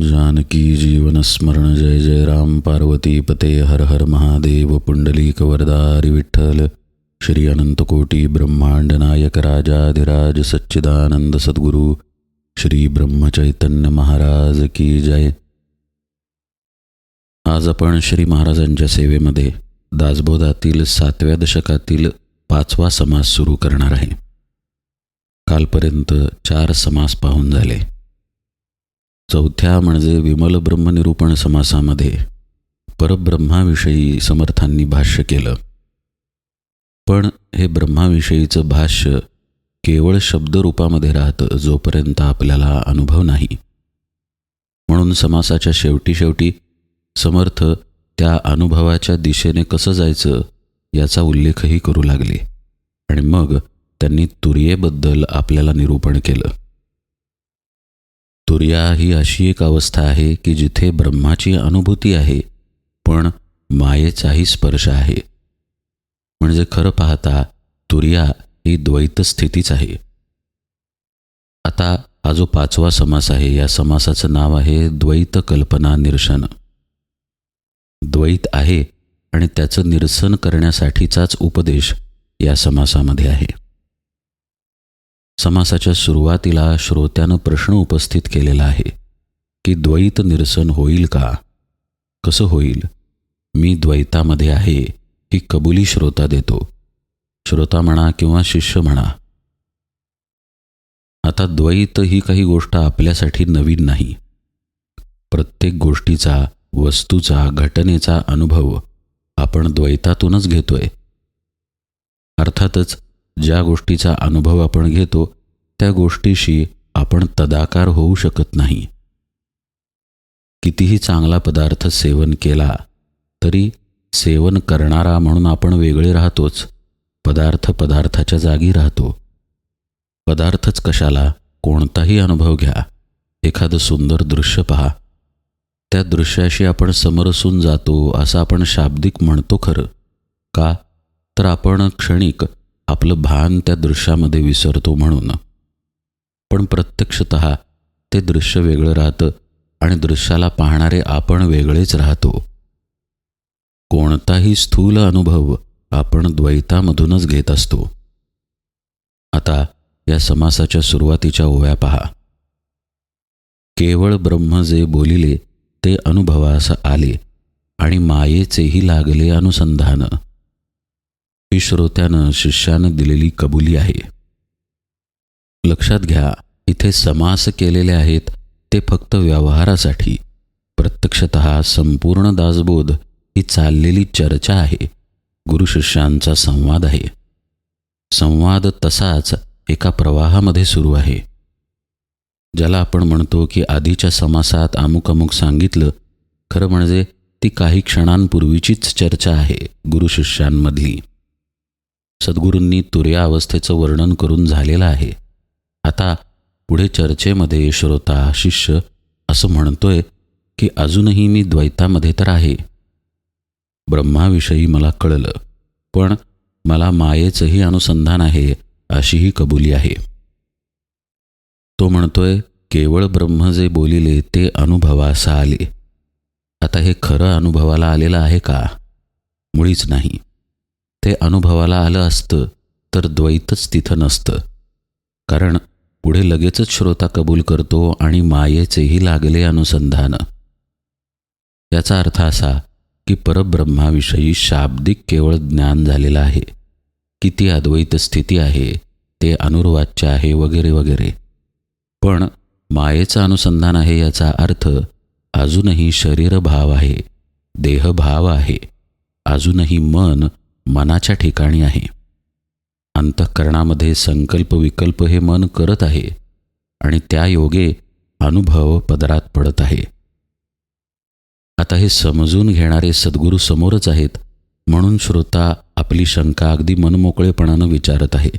जानकी जीवनस्मरण जय जय राम पार्वती पते हर हर महादेव पुंडली वरदारी विठ्ठल। श्री अनंतकोटी ब्रह्मांड नायक राजाधिराज सच्चिदानंद सद्गुरू श्री ब्रह्मचैतन्य महाराज की जय। आज आपण श्री महाराजांच्या सेवेमध्ये दासबोधातील सातव्या दशकातील पाचवा समास सुरू करणार आहे. कालपर्यंत चार समास पाहून झाले. चौथ्या म्हणजे विमल ब्रह्मनिरूपण समासामध्ये परब्रह्माविषयी समर्थांनी भाष्य केलं. पण हे ब्रह्माविषयीचं भाष्य केवळ शब्दरूपामध्ये राहतं जोपर्यंत आपल्याला अनुभव नाही. म्हणून समासाच्या शेवटी शेवटी समर्थ त्या अनुभवाच्या दिशेने कसं जायचं याचा उल्लेखही करू लागले. आणि मग त्यांनी तुरियेबद्दल आपल्याला निरूपण केलं. तुर्या ही अशी एक अवस्था आहे की जिथे ब्रह्माची अनुभूती आहे पण मायेचाही स्पर्श आहे. म्हणजे खरं पाहता तुर्या ही द्वैत स्थितीच आहे. आता हा जो पाचवा समास आहे या समासाचं नाव आहे द्वैत कल्पना निरसन. द्वैत आहे आणि त्याचं निरसन करण्यासाठीचाच उपदेश या समासामध्ये आहे. समासाच्या सुरुवातीला श्रोत्यानं प्रश्न उपस्थित केलेला आहे की द्वैत निरसन होईल का? कसं होईल? मी द्वैतामध्ये आहे ही कबुली श्रोता देतो. श्रोता म्हणा किंवा शिष्य म्हणा. आता द्वैत ही काही गोष्ट आपल्यासाठी नवीन नाही. प्रत्येक गोष्टीचा वस्तूचा घटनेचा अनुभव आपण द्वैतातूनच घेतोय. अर्थातच ज्या गोष्टीचा अनुभव आपण घेतो त्या गोष्टीशी आपण तदाकार होऊ शकत नाही. कितीही चांगला पदार्थ सेवन केला तरी सेवन करणारा म्हणून आपण वेगळे राहतोच पदार्थ पदार्थाच्या जागी राहतो. पदार्थच कशाला कोणताही अनुभव घ्या एखादं सुंदर दृश्य पहा. त्या दृश्याशी आपण समरसून जातो असं आपण शाब्दिक म्हणतो खरं. का? तर आपण क्षणिक आपलं भान त्या दृश्यामध्ये विसरतो म्हणून. पण प्रत्यक्षत ते दृश्य वेगळं राहतं आणि दृश्याला पाहणारे आपण वेगळेच राहतो. कोणताही स्थूल अनुभव आपण द्वैतामधूनच घेत असतो. आता या समासाच्या सुरुवातीच्या ओव्या पहा. केवळ ब्रह्म जे बोलिले ते अनुभवास आले आणि मायेचेही लागले अनुसंधान. ही श्रोत्यानं शिष्यानं दिलेली कबुली आहे. लक्षात घ्या इथे समास केलेले आहेत ते फक्त व्यवहारासाठी. प्रत्यक्षत संपूर्ण दासबोध ही चाललेली चर्चा आहे. गुरुशिष्यांचा संवाद आहे. संवाद तसाच एका प्रवाहामध्ये सुरू आहे. ज्याला आपण म्हणतो की आधीच्या समासात अमुक अमुक सांगितलं खरं म्हणजे ती काही क्षणांपूर्वीचीच चर्चा आहे गुरुशिष्यांमधली सद्गुरूंनी तुर्या अवस्थेचं वर्णन करून झालेलं आहे. आता पुढे चर्चेमध्ये श्रोता शिष्य असं म्हणतोय की अजूनही मी द्वैतामध्ये तर आहे. ब्रह्माविषयी मला कळलं पण मला मायेचंही अनुसंधान आहे अशीही कबुली आहे. तो म्हणतोय केवळ ब्रह्म जे बोलिले ते अनुभवासा आले. आता हे खरं अनुभवाला आलेलं आहे का? मुळीच नाही. ते अनुभवाला आलं असतं तर द्वैतच तिथं नसतं. कारण पुढे लगेचच श्रोता कबूल करतो आणि मायेचेही लागले अनुसंधान. याचा अर्थ असा की परब्रह्माविषयी शाब्दिक केवळ ज्ञान झालेलं आहे किती अद्वैत स्थिती आहे ते अनुर्वाच्य आहे वगैरे वगैरे. पण मायेचं अनुसंधान आहे याचा अर्थ अजूनही शरीरभाव आहे देहभाव आहे अजूनही मन मनाच्या ठिकाणी आहे. अंतःकरणामध्ये संकल्प विकल्प हे मन करत आहे आणि त्या योगे अनुभव पदरात पडत आहे. आता हे समजून घेणारे सद्गुरू समोरच आहेत म्हणून श्रोता आपली शंका अगदी मनमोकळेपणानं विचारत आहे.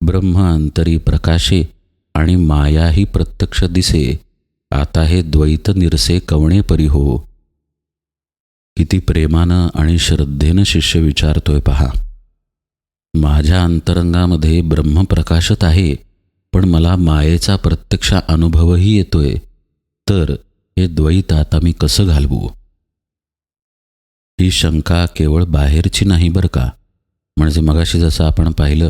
ब्रह्म अंतरी प्रकाशे आणि मायाही प्रत्यक्ष दिसे आता हे द्वैत निरसे कवणे परी हो? किती प्रेमानं आणि श्रद्धेनं शिष्य विचारतोय पहा. माझ्या अंतरंगामध्ये ब्रह्म प्रकाशत आहे पण मला मायेचा प्रत्यक्ष अनुभवही येतोय. तर हे द्वैत आता मी कसं घालवू? ही शंका केवळ बाहेरची नाही बरं का? म्हणजे मगाशी जसं आपण पाहिलं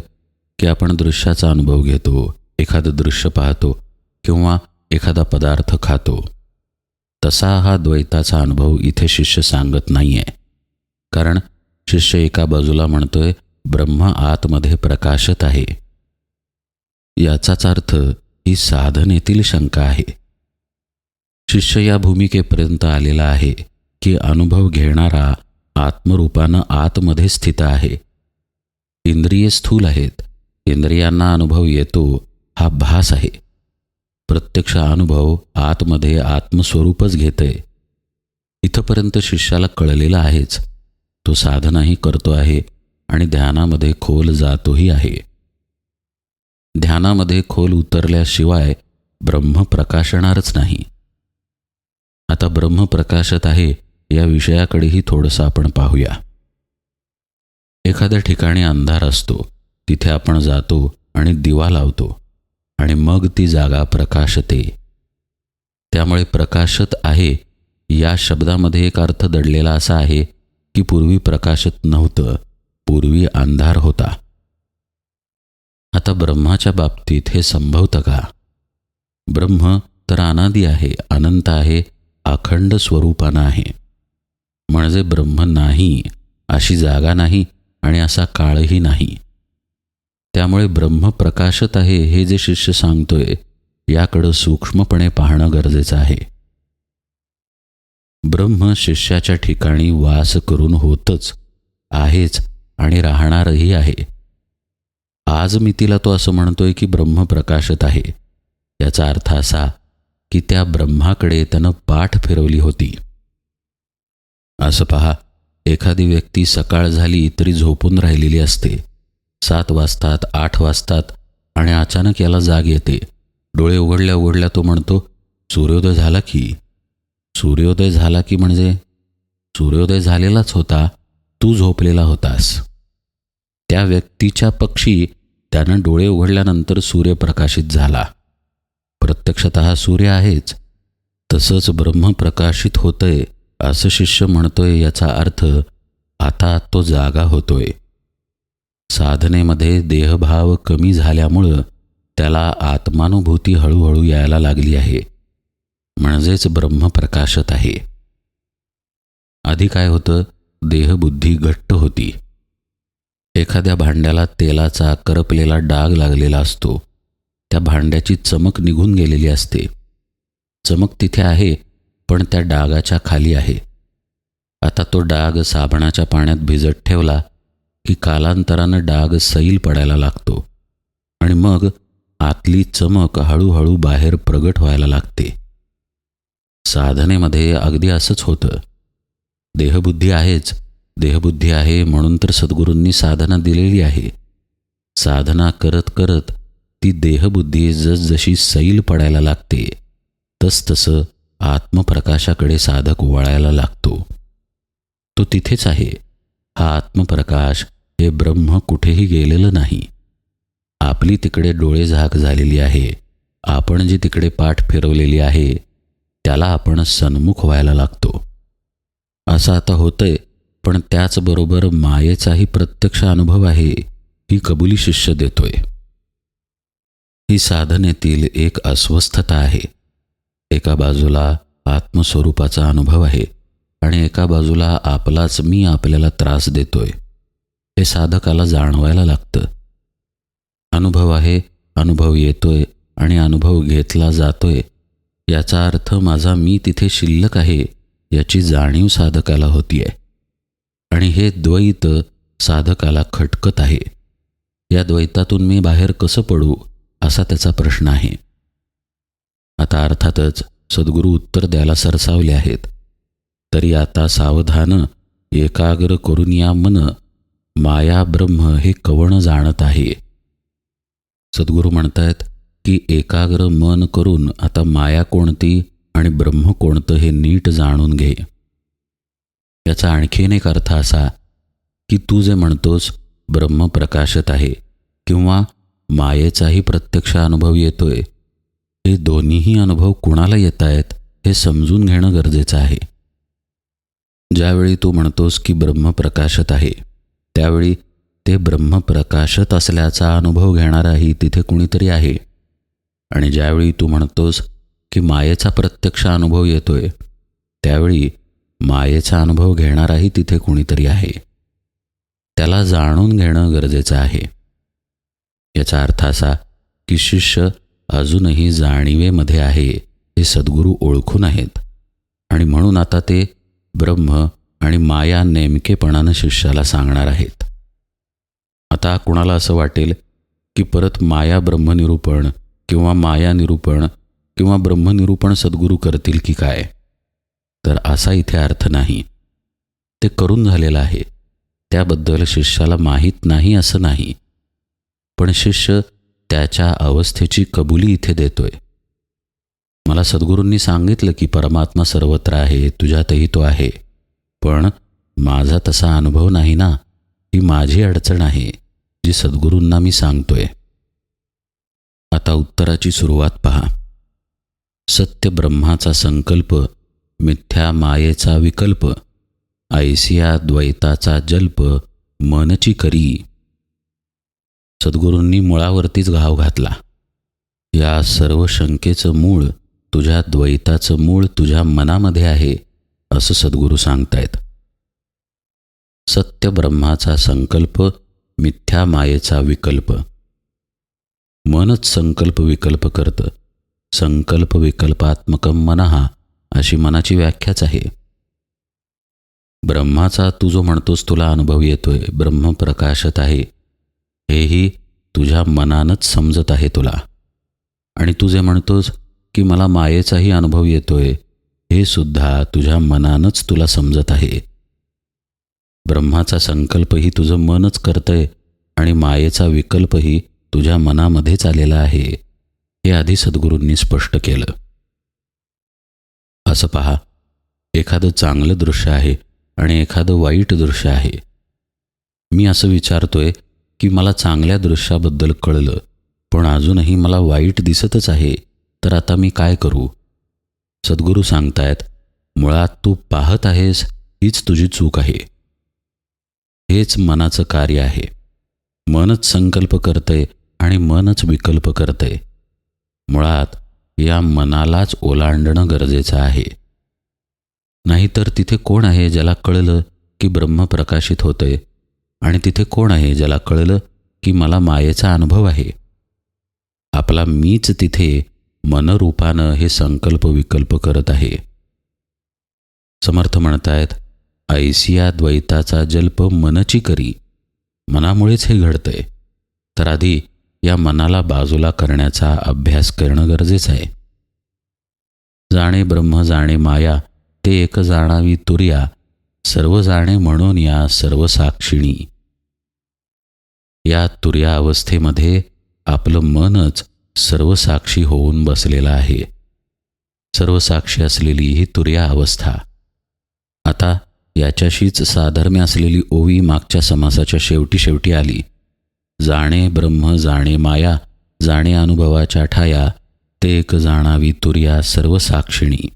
की आपण दृश्याचा अनुभव घेतो एखादं दृश्य पाहतो किंवा एखादा पदार्थ खातो. तसा हा द्वैताचा अनुभव इथे शिष्य सांगत नाही आहे कारण शिष्य एका बाजूला म्हणतोय ब्रह्म आतमध्ये प्रकाशत आहे. याचाच अर्थ ही साधनेतील शंका आहे. शिष्य या भूमिकेपर्यंत आलेला आहे की अनुभव घेणारा आत्मरूपानं आतमध्ये स्थित आहे. इंद्रिय स्थूल आहेत. इंद्रियांना अनुभव येतो हा भास आहे. प्रत्यक्ष अनुभव आतमध्ये आत्मस्वरूपच घेतय इथंपर्यंत शिष्याला कळलेलं आहेच. तो साधनाही करतो आहे आणि ध्यानामध्ये खोल जातोही आहे. ध्यानामध्ये खोल उतरल्याशिवाय ब्रह्म प्रकाशणारच नाही. आता ब्रह्म प्रकाशत आहे या विषयाकडेही थोडंसं आपण पाहूया. एखाद्या ठिकाणी अंधार असतो तिथे आपण जातो आणि दिवा लावतो. आणि मग ती जागा प्रकाशते. त्यामुळे प्रकाशत आहे या शब्दामध्ये एक अर्थ दडलेला असा आहे की पूर्वी प्रकाशत नव्हतं पूर्वी अंधार होता. आता ब्रह्माच्या बाबतीत हे संभवतं का? ब्रह्म तर अनादी आहे अनंत आहे अखंड स्वरूपानं आहे. म्हणजे ब्रह्म नाही अशी जागा नाही आणि असा काळही नाही. त्यामुळे ब्रह्म प्रकाशत आहे हे जे शिष्य सांगतोय याकडं सूक्ष्मपणे पाहणं गरजेचं आहे. ब्रह्म शिष्याच्या ठिकाणी वास करून होतच आहेच आणि राहणारही आहे. आज मी तिला तो असं म्हणतोय की ब्रह्म प्रकाशत आहे. याचा अर्थ असा की त्या ब्रह्माकडे त्यानं पाठ फिरवली होती. असं पहा एखादी व्यक्ती सकाळ झाली तरी झोपून राहिलेली असते. सात वाजतात आठ वाजतात आणि अचानक याला जाग येते. डोळे उघडल्या उघडल्या तो म्हणतो सूर्योदय झाला की. सूर्योदय झाला की म्हणजे? सूर्योदय झालेलाच होता. तू झोपलेला होतास. त्या व्यक्तीच्या पक्षी त्यानं डोळे उघडल्यानंतर सूर्य प्रकाशित झाला. प्रत्यक्षत सूर्य आहेच. तसंच ब्रह्म प्रकाशित होतंय असं शिष्य म्हणतोय याचा अर्थ आता तो जागा होतोय. साधनेमध्ये देहभाव कमी झाल्यामुळं त्याला आत्मानुभूती हळूहळू यायला लागली आहे. म्हणजेच ब्रह्म प्रकाशत आहे. आधी काय होतं? देहबुद्धी घट्ट होती. एखाद्या भांड्याला तेलाचा करपलेला डाग लागलेला असतो. त्या भांड्याची चमक निघून गेलेली असते. चमक तिथे आहे पण त्या डागाच्या खाली आहे. आता तो डाग साबणाच्या पाण्यात भिजत ठेवला की कालांतरानं डाग सैल पडायला लागतो आणि मग आतली चमक हळूहळू बाहेर प्रगट व्हायला लागते. साधनेमध्ये अगदी असंच होतं. देहबुद्धी आहेच. देहबुद्धी आहे म्हणून तर सद्गुरूंनी साधना दिलेली आहे. साधना करत करत ती देहबुद्धी जसजशी सैल पडायला लागते तसतसं आत्मप्रकाशाकडे साधक वळायला लागतो. तो तिथेच आहे. हा आत्मप्रकाश हे ब्रह्म कुठेही गेलेलं नाही. आपली तिकडे डोळे झाक झालेली आहे. आपण जी तिकडे पाठ फिरवलेली आहे त्याला आपण सन्मुख व्हायला लागतो. असं आता होतंय पण त्याचबरोबर मायेचाही प्रत्यक्ष अनुभव आहे ही कबुली शिष्य देतोय. ही साधनेतील एक अस्वस्थता आहे. एका बाजूला आत्मस्वरूपाचा अनुभव आहे. आणि एका बाजूला आपलाच मी आपल्याला त्रास देतोय. हे साधकाला जाणवायला लागतं. अनुभव आहे अनुभव येतोय आणि अनुभव घेतला जातोय. याचा अर्थ माझा मी तिथे शिल्लक आहे याची जाणीव साधकाला होतीये. आणि हे द्वैत साधकाला खटकत आहे. या द्वैतातून मी बाहेर कसं पडू असा त्याचा प्रश्न आहे. आता अर्थातच सद्गुरू उत्तर द्यायला सरसावले आहेत. तरी आता सावधान एकाग्र करून या मन. माया ब्रह्म हे कवण जाणत आहे. सद्गुरू म्हणतायत की एकाग्र मन करून आता माया कोणती आणि ब्रह्म कोणतं हे नीट जाणून घे. याचा आणखीन एक अर्थ असा की तू जे म्हणतोस ब्रह्म प्रकाशत आहे किंवा मायेचाही प्रत्यक्ष अनुभव येतोय. हे दोन्हीही अनुभव कुणाला येत आहेत हे समजून घेणं गरजेचं आहे. ज्यावेळी तू म्हणतोस की ब्रह्म प्रकाशत आहे त्यावेळी ते ब्रह्म प्रकाशत असल्याचा अनुभव घेणाराही तिथे कुणीतरी आहे. आणि ज्यावेळी तू म्हणतोस की मायेचा प्रत्यक्ष अनुभव येतोय त्यावेळी मायेचा अनुभव घेणाराही तिथे कुणीतरी आहे. त्याला जाणून घेणं गरजेचं आहे. याचा अर्थ असा की शिष्य अजूनही जाणीवेमध्ये आहे हे सद्गुरू ओळखून आहेत. आणि म्हणून आता ते ब्रह्म आणि माया नेमकेपणानं शिष्याला सांगणार आहेत. आता कुणाला असं वाटेल की परत माया ब्रह्मनिरूपण किंवा माया निरूपण किंवा ब्रह्मनिरूपण सद्गुरू करतील की काय? तर असा इथे अर्थ नाही. ते करून झालेलं आहे. त्याबद्दल शिष्याला माहीत नाही असं नाही. पण शिष्य त्याच्या अवस्थेची कबुली इथे देतोय. मला सद्गुरूंनी सांगितलं की परमात्मा सर्वत्र आहे तुझ्यातही तो आहे. पण माझा तसा अनुभव नाही ना? ही माझी अडचण आहे जी सद्गुरूंना मी सांगतोय. आता उत्तराची सुरुवात पहा. सत्य ब्रह्माचा संकल्प मिथ्या मायेचा विकल्प ऐसिया द्वैताचा जल्प मनची करी. सद्गुरूंनी मुळावरतीच घाव घातला. या सर्व शंकेचं मूळ तुझ्या द्वैताचं मूळ तुझ्या मनामध्ये आहे असं सद्गुरू सांगतायत. सत्य ब्रह्माचा संकल्प मिथ्या मायेचा विकल्प. मनच संकल्प विकल्प करतं. संकल्प विकल्पात्मकम मनहा अशी मनाची व्याख्याच आहे. ब्रह्माचा तू जो म्हणतोस तुला अनुभव येतोय ब्रह्म प्रकाशत आहे. हेही तुझ्या मनानंच समजत आहे तुला. आणि तू जे म्हणतोस की मला मायेचाही अनुभव येतोय. हे सुद्धा तुझ्या मनानंच तुला समजत आहे. ब्रह्माचा संकल्पही तुझं मनच करतंय आणि मायेचा विकल्पही तुझ्या मनामध्येच आलेला आहे हे आधी सद्गुरूंनी स्पष्ट केलं. असं पहा एखादं चांगलं दृश्य आहे आणि एखादं वाईट दृश्य आहे. मी असं विचारतोय की मला चांगल्या दृश्याबद्दल कळलं पण अजूनही मला वाईट दिसतच आहे. तर आता मी काय करू? सद्गुरू सांगतायत मुळात तू पाहत आहेस हीच तुझी चूक आहे. हेच मनाचं कार्य आहे. मनच संकल्प करतंय आणि मनच विकल्प करतंय मुळात या मनालाच ओलांडणं गरजेचं आहे. नाहीतर तिथे कोण आहे ज्याला कळलं की ब्रह्म प्रकाशित होतंय आणि तिथे कोण आहे ज्याला कळलं की मला मायेचा अनुभव आहे? आपला मीच तिथे मनरूपानं हे संकल्प विकल्प करत आहे. समर्थ म्हणतायत ऐसिया द्वैताचा जल्प मनची करी. मनामुळेच हे घडतंय. तर आधी या मनाला बाजूला करण्याचा अभ्यास करणं गरजेचं आहे. जाणे ब्रह्म जाणे माया ते एक जाणावी तुर्या सर्व जाणे म्हणून या सर्व साक्षिणी. या तुर्या अवस्थेमध्ये आपलं मनच सर्व साक्षी होऊन बसलेलं आहे. सर्व साक्षी असलेली ही तुर्या अवस्था. आता याच्याशीच साधर्म्य असलेली ओवी मागच्या समासाच्या शेवटी शेवटी आली. जाणे ब्रह्म जाणे माया जाणे अनुभवाच्या ठाया ते एक जाणावी तुर्या सर्व साक्षिणी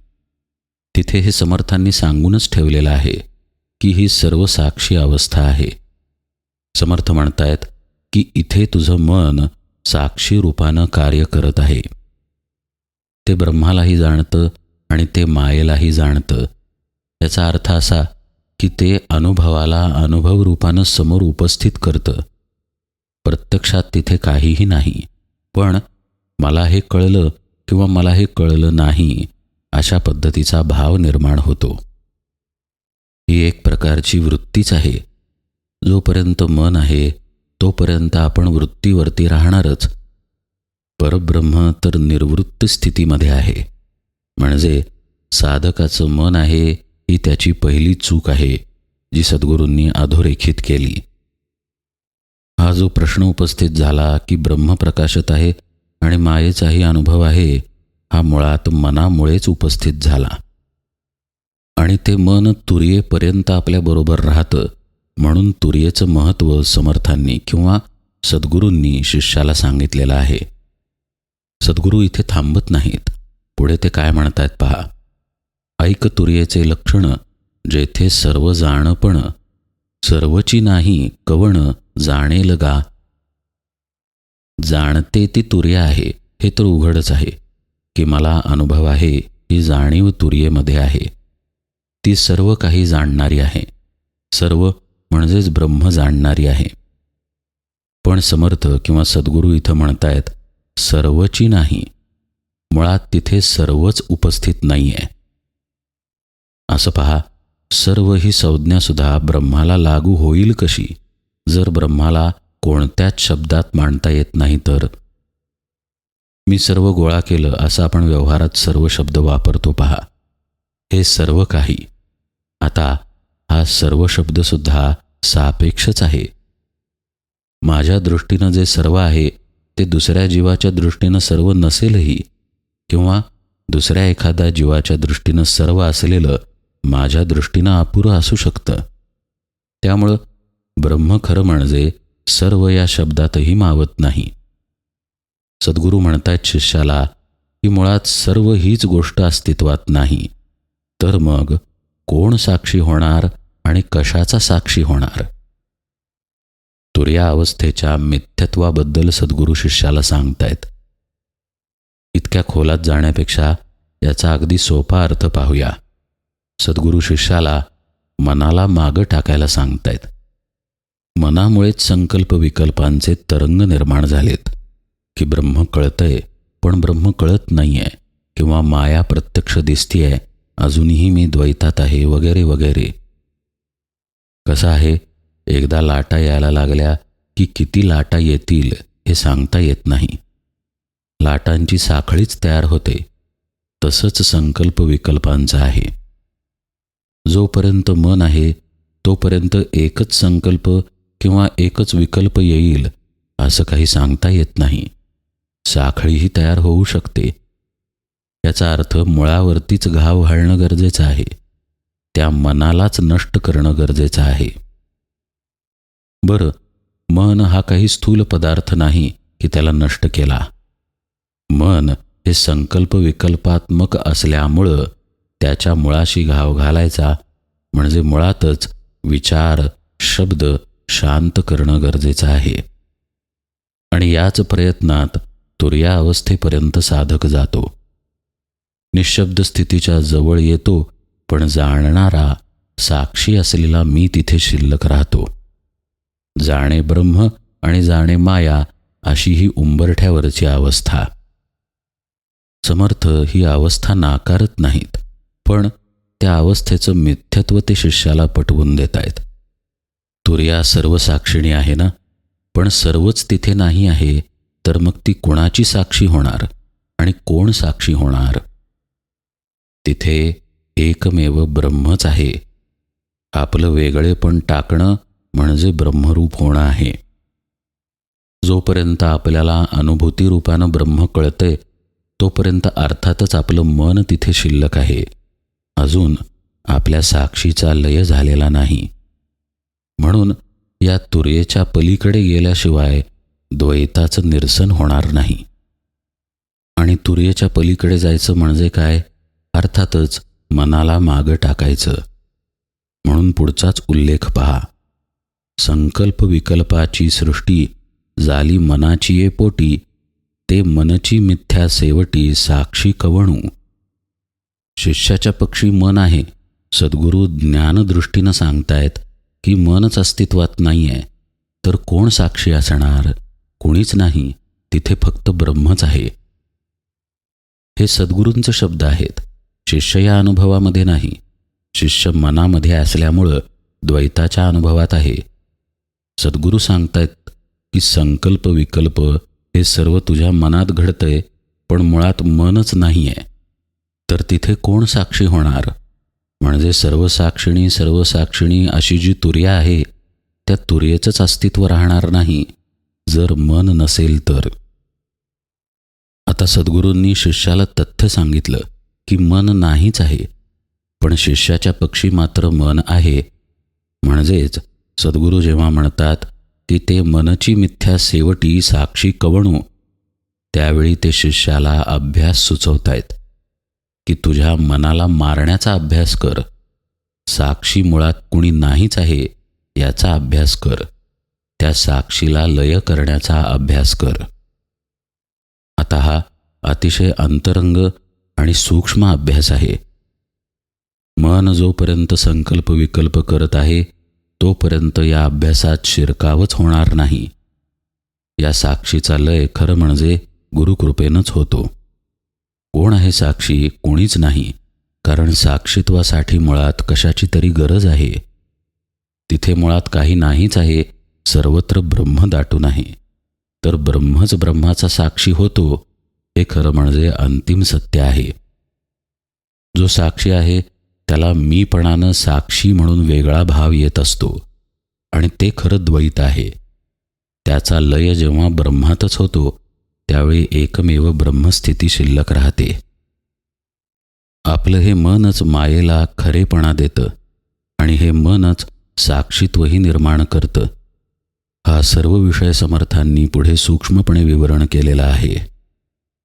तिथे हे समर्थांनी सांगूनच ठेवलेलं आहे की ही सर्व साक्षी अवस्था आहे. समर्थ म्हणतायत की इथे तुझं मन साक्षी रूपानं कार्य करत आहे. ते ब्रह्मालाही जाणतं आणि ते मायेलाही जाणतं. याचा अर्थ असा की ते अनुभवाला अनुभव रूपानं समोर उपस्थित करतं. प्रत्यक्षात तिथे काहीही नाही. पण मला हे कळलं किंवा मला हे कळलं नाही अशा पद्धतीचा भाव निर्माण होतो. ही एक प्रकारची वृत्तीच आहे. जोपर्यंत मन आहे तोपर्यंत आपण वृत्तीवरती राहणारच. परब्रह्म तर निर्वृत्त स्थितीमध्ये आहे. म्हणजे साधकाचं मन आहे ही त्याची पहिली चूक आहे जी सद्गुरूंनी अधोरेखित केली. हा जो प्रश्न उपस्थित झाला की ब्रह्म प्रकाशत आहे आणि मायेचाही अनुभव आहे हा मुळात मनामुळेच उपस्थित झाला. आणि ते मन तुर्येपर्यंत आपल्याबरोबर राहतं. म्हणून तुर्येचं महत्त्व समर्थांनी किंवा सद्गुरूंनी शिष्याला सांगितलेलं आहे. सद्गुरू इथे थांबत नाहीत. पुढे ते काय म्हणतायत पहा. ऐक तुर्येचे लक्षण जेथे सर्व जाणपण सर्वची नाही कवण जाणेल गा जाणते ती तुर्य आहे हे तर उघडच आहे. की मला अनुभव आहे ही जाणीव तुर्येमध्ये आहे. ती सर्व काही जाणणारी आहे. सर्व म्हणजेच ब्रह्म जाणणारी आहे. पण समर्थ किंवा सद्गुरू इथं म्हणतायत सर्वची नाही. मुळात तिथे सर्वच उपस्थित नाही आहे असं पहा सर्व ही संज्ञासुद्धा ब्रह्माला लागू होईल कशी? जर ब्रह्माला कोणत्याच शब्दात मांडता येत नाही तर? मी सर्व गोळा केलं असं आपण व्यवहारात सर्व शब्द वापरतो पहा. हे सर्व काही. आता हा सर्व शब्दसुद्धा सापेक्षच आहे. माझ्या दृष्टीनं जे सर्व आहे ते दुसऱ्या जीवाच्या दृष्टीनं सर्व नसेलही किंवा दुसऱ्या एखाद्या जीवाच्या दृष्टीनं सर्व असलेलं माझ्या दृष्टीनं अपुरं असू शकतं. त्यामुळं ब्रह्म खरं म्हणजे सर्व या शब्दातही मावत नाही. सद्गुरू म्हणतायत शिष्याला की मुळात सर्व हीच गोष्ट अस्तित्वात नाही तर मग कोण साक्षी होणार? आणि कशाचा साक्षी होणार? तुर्या अवस्थेच्या मिथ्यत्वाबद्दल सद्गुरू शिष्याला सांगतायत. इतक्या खोलात जाण्यापेक्षा याचा अगदी सोपा अर्थ पाहूया. सद्गुरू शिष्याला मनाला मागं टाकायला सांगतायत. मनामुळेच संकल्प विकल्पांचे तरंग निर्माण झालेत की ब्रह्म कळतंय पण ब्रह्म कळत नाही आहे किंवा माया प्रत्यक्ष दिसतीये अजूनही मी द्वैतात आहे वगैरे वगैरे. कसं आहे? एकदा लाटा यायला लागल्या की किती लाटा येतील हे सांगता येत नाही. लाटांची साखळीच तयार होते. तसंच संकल्प विकल्पांचा आहे. जोपर्यंत मन आहे तोपर्यंत एकच संकल्प किंवा एकच विकल्प येईल असं काही सांगता येत नाही. साखळीही तयार होऊ शकते. याचा अर्थ मुळावरतीच घाव घालणं गरजेचं आहे. त्या मनालाच नष्ट करणं गरजेचं आहे. बरं मन हा काही स्थूल पदार्थ नाही की त्याला नष्ट केला. मन हे संकल्प विकल्पात्मक असल्यामुळं त्याच्या मुळाशी घाव घालायचा म्हणजे मुळातच विचार शब्द शांत करणं गरजेचं आहे. आणि याच प्रयत्नात तुर्या अवस्थेपर्यंत साधक जातो. निशब्द स्थितीच्या जवळ येतो पण जाणणारा साक्षी असलेला मी तिथे शिल्लक राहतो. जाणे ब्रह्म आणि जाणे माया अशी ही उंबरठ्यावरची अवस्था. समर्थ ही अवस्था नाकारत नाहीत पण त्या अवस्थेचं मिथ्यत्व ते शिष्याला पटवून देत आहेत तुर्या सर्व साक्षिणी आहे ना? पण सर्वच तिथे नाही आहे तर मग ती कुणाची साक्षी होणार आणि कोण साक्षी होणार? तिथे एकमेव ब्रह्मच आहे. आपलं वेगळेपण टाकणं म्हणजे ब्रह्मरूप होणं आहे. जोपर्यंत आपल्याला अनुभूती रूपानं ब्रह्म कळतंय तोपर्यंत अर्थातच आपलं मन तिथे शिल्लक आहे. अजून आपल्या साक्षीचा लय झालेला नाही. म्हणून या तुर्येच्या पलीकडे गेल्याशिवाय द्वैताचं निरसन होणार नाही. आणि तुर्येच्या पलीकडे जायचं म्हणजे काय? अर्थातच मनाला मागं टाकायचं. म्हणून पुढचाच उल्लेख पहा. संकल्प विकल्पाची सृष्टी झाली मनाची ये पोटी ते मनची मिथ्या सेवटी साक्षी कवणू. शिष्याच्या पक्षी मन आहे. सद्गुरू ज्ञानदृष्टीनं सांगतायत की मनच अस्तित्वात नाही आहे तर कोण साक्षी असणार? कोणीच नाही. तिथे फक्त ब्रह्मच आहे. हे सद्गुरूंचे शब्द आहेत. शिष्य या अनुभवामध्ये नाही. शिष्य मनामध्ये असल्यामुळं द्वैताच्या अनुभवात आहे. सद्गुरू सांगतायत की संकल्प विकल्प हे सर्व तुझ्या मनात घडतंय पण मुळात मनच नाही आहे तर तिथे कोण साक्षी होणार? म्हणजे सर्व साक्षिणी सर्व साक्षिणी अशी जी तुर्या आहे त्या तुर्येचंच अस्तित्व राहणार नाही जर मन नसेल तर. आता सद्गुरूंनी शिष्याला तथ्य सांगितलं. की मन नाहीच आहे पण शिष्याच्या पक्षी मात्र मन आहे. म्हणजेच सद्गुरू जेव्हा म्हणतात की ते मनची मिथ्या सेवटी साक्षी कवणू त्यावेळी ते शिष्याला अभ्यास सुचवतायत की तुझ्या मनाला मारण्याचा अभ्यास कर. साक्षी मुळात कुणी नाहीच आहे याचा अभ्यास कर. त्या साक्षीला लय करण्याचा अभ्यास कर. आता हा अतिशय अंतरंग आणि सूक्ष्म अभ्यास आहे. मन जोपर्यंत संकल्प विकल्प करत आहे तोपर्यंत या अभ्यासात शिरकावच होणार नाही. या साक्षीचा लय खरं म्हणजे गुरुकृपेनंच होतो. कोण आहे साक्षी कोणीच नाही कारण साक्षीत्वासाठी मुळात कशाची तरी गरज आहे. तिथे मुळात काही नाहीच आहे सर्वत्र ब्रह्म दाटून आहे तर ब्रह्मच ब्रह्माचा साक्षी होतो हे खरं म्हणजे अंतिम सत्य आहे. जो साक्षी आहे त्याला मीपणानं साक्षी म्हणून वेगळा भाव येत असतो आणि ते खरं द्वैत आहे. त्याचा लय जेव्हा ब्रह्मातच होतो त्यावेळी एकमेव ब्रह्मस्थिती शिल्लक राहते. आपलं हे मनच मायेला खरेपणा देतं आणि हे मनच साक्षीत्वही निर्माण करतं. हा सर्व विषय समर्थांनी पुढे सूक्ष्मपणे विवरण केलेला आहे.